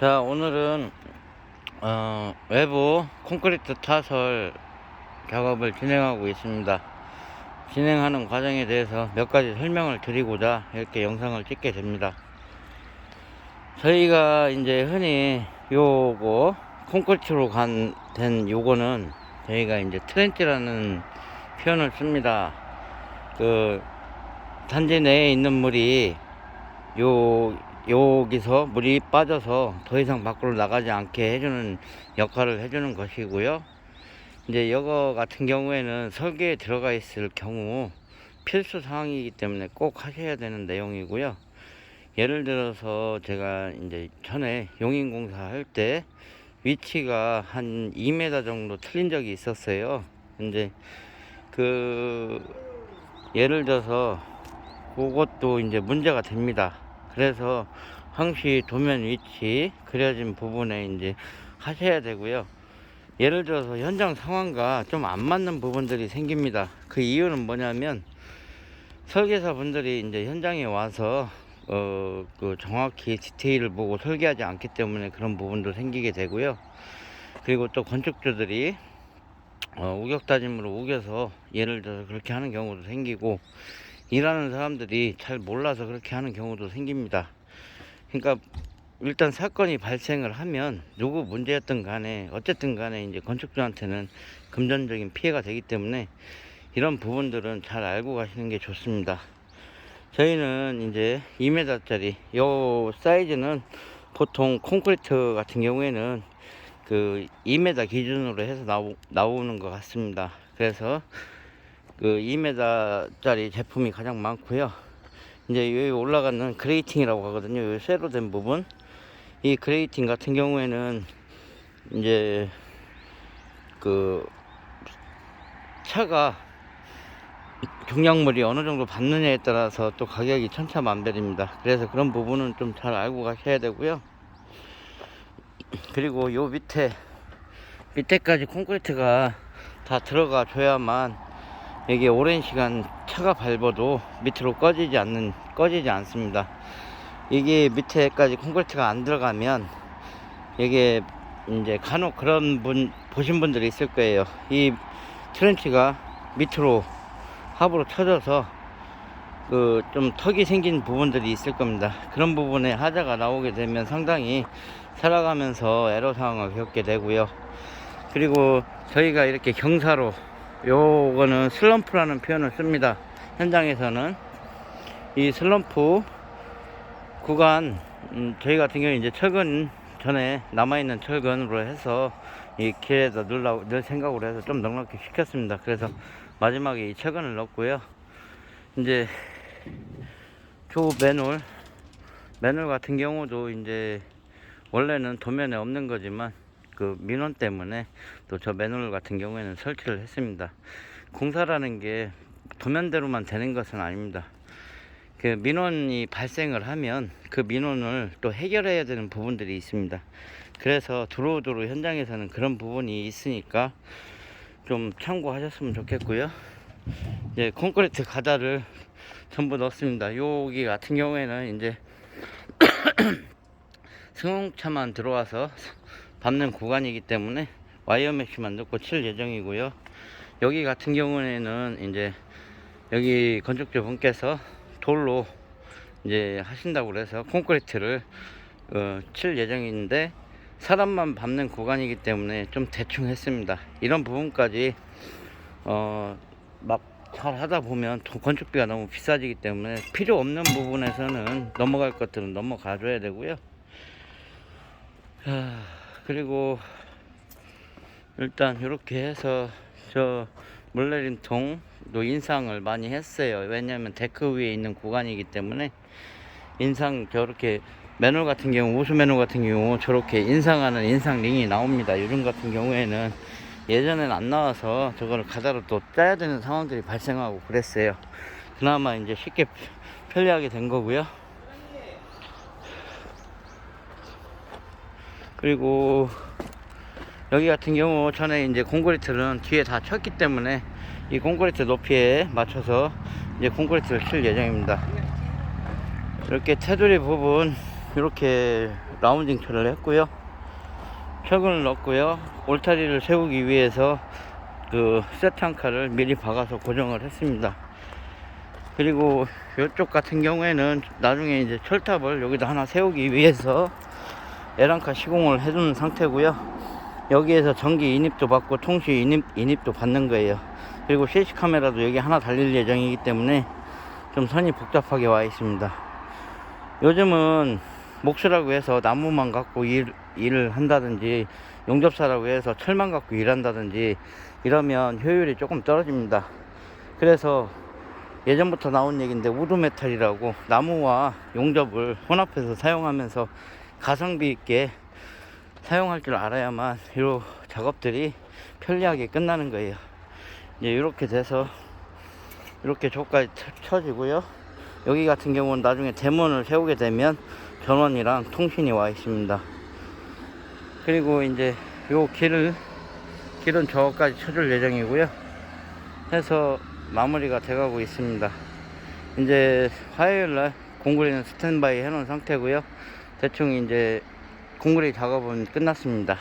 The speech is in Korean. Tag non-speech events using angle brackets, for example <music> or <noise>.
자 오늘은 어, 외부 콘크리트 타설 작업을 진행하고 있습니다. 진행하는 과정에 대해서 몇 가지 설명을 드리고자 이렇게 영상을 찍게 됩니다. 저희가 이제 흔히 요거 콘크리트로 간 된 요거는 저희가 이제 트렌치라는 표현을 씁니다. 그 단지 내에 있는 물이 요 여기서 물이 빠져서 더 이상 밖으로 나가지 않게 해주는 역할을 해주는 것이고요. 이제 이거 같은 경우에는 설계에 들어가 있을 경우 필수 사항이기 때문에 꼭 하셔야 되는 내용이고요. 예를 들어서 제가 이제 전에 용인공사 할 때 위치가 한 2m 정도 틀린 적이 있었어요. 근데 그 예를 들어서 그것도 이제 문제가 됩니다. 그래서 항시 도면 위치 그려진 부분에 이제 하셔야 되고요. 예를 들어서 현장 상황과 좀 안 맞는 부분들이 생깁니다. 그 이유는 뭐냐면 설계사 분들이 이제 현장에 와서 어, 그 정확히 디테일을 보고 설계하지 않기 때문에 그런 부분도 생기게 되고요. 그리고 또 건축주들이 어, 우격다짐으로 우겨서 예를 들어서 그렇게 하는 경우도 생기고 일하는 사람들이 잘 몰라서 그렇게 하는 경우도 생깁니다. 그러니까 일단 사건이 발생을 하면 누구 문제였든 간에 어쨌든 간에 이제 건축주한테는 금전적인 피해가 되기 때문에 이런 부분들은 잘 알고 가시는 게 좋습니다. 저희는 이제 2m짜리 요 사이즈는 보통 콘크리트 같은 경우에는 그 2m 기준으로 해서 나오, 나오는 것 같습니다. 그래서 그 2m짜리 제품이 가장 많고요. 이제 여기 올라가는 그레이팅이라고 하거든요. 요 쇠로 된 부분. 이 그레이팅 같은 경우에는 이제 그 차가 경량물이 어느 정도 받느냐에 따라서 또 가격이 천차만별입니다. 그래서 그런 부분은 좀 잘 알고 가셔야 되고요. 그리고 요 밑에 밑에까지 콘크리트가 다 들어가 줘야만 이게 오랜 시간 차가 밟아도 밑으로 꺼지지 않는 꺼지지 않습니다. 이게 밑에까지 콘크리트가 안 들어가면 이게 이제 간혹 그런 분 보신 분들이 있을 거예요. 이 트렌치가 밑으로 합으로 쳐져서 그 좀 턱이 생긴 부분들이 있을 겁니다. 그런 부분에 하자가 나오게 되면 상당히 살아가면서 애로 상황을 겪게 되고요. 그리고 저희가 이렇게 경사로 요거는 슬럼프라는 표현을 씁니다. 현장에서는 이 슬럼프 구간 음, 저희 같은 경우 이제 철근 전에 남아있는 철근으로 해서 이 길에다 넣으려고 넣을 생각으로 해서 좀 넉넉히 시켰습니다. 그래서 마지막에 이 철근을 넣었고요. 이제 조 맨홀 맨홀 같은 경우도 이제 원래는 도면에 없는 거지만 그 민원 때문에 또 저 맨홀 같은 경우에는 설치를 했습니다. 공사라는 게 도면대로만 되는 것은 아닙니다. 그 민원이 발생을 하면 그 민원을 또 해결해야 되는 부분들이 있습니다. 그래서 두루두루 현장에서는 그런 부분이 있으니까 좀 참고하셨으면 좋겠고요. 이제 콘크리트 가다를 전부 넣습니다. 여기 같은 경우에는 이제 <coughs> 승용차만 들어와서 밟는 구간이기 때문에 와이어 메쉬만 넣고 칠 예정이고요. 여기 같은 경우에는 이제 여기 건축주 분께서 돌로 이제 하신다고 그래서 콘크리트를 어, 칠 예정인데 사람만 밟는 구간이기 때문에 좀 대충 했습니다. 이런 부분까지 어, 막 잘 하다 보면 도- 건축비가 너무 비싸지기 때문에 필요 없는 부분에서는 넘어갈 것들은 넘어가 줘야 되고요. 자, 그리고 일단 이렇게 해서 저 물내림통도 인상을 많이 했어요. 왜냐하면 데크 위에 있는 구간이기 때문에 인상 저렇게 맨홀 같은 경우 우수 맨홀 같은 경우 저렇게 인상하는 인상 링이 나옵니다. 요즘 같은 경우에는 예전엔 안 나와서 저거를 가다로 또 짜야 되는 상황들이 발생하고 그랬어요. 그나마 이제 쉽게 편리하게 된 거고요. 그리고 여기 같은 경우 전에 이제 콘크리트는 뒤에 다 쳤기 때문에 이 콘크리트 높이에 맞춰서 이제 콘크리트를 칠 예정입니다. 이렇게 테두리 부분 이렇게 라운딩 처리를 했고요. 철근을 넣었고요. 올타리를 세우기 위해서 그 세트한카를 미리 박아서 고정을 했습니다. 그리고 이쪽 같은 경우에는 나중에 이제 철탑을 여기다 하나 세우기 위해서 에란카 시공을 해주는 상태고요. 여기에서 전기 인입도 받고 통신 인입, 인입도 받는 거예요. 그리고 CC 카메라도 여기 하나 달릴 예정이기 때문에 좀 선이 복잡하게 와 있습니다. 요즘은 목수라고 해서 나무만 갖고 일, 일을 한다든지 용접사라고 해서 철만 갖고 일한다든지 이러면 효율이 조금 떨어집니다. 그래서 예전부터 나온 얘기인데 우드메탈이라고 나무와 용접을 혼합해서 사용하면서 가성비 있게 사용할 줄 알아야만 이 작업들이 편리하게 끝나는 거예요. 이제 이렇게 돼서 이렇게 조까지 쳐지고요. 여기 같은 경우는 나중에 대문을 세우게 되면 전원이랑 통신이 와 있습니다. 그리고 이제 요 길을 길은 저까지 쳐줄 예정이고요. 해서 마무리가 돼가고 있습니다. 이제 화요일 날 공구리는 스탠바이 해놓은 상태고요. 대충 이제 공구리 작업은 끝났습니다.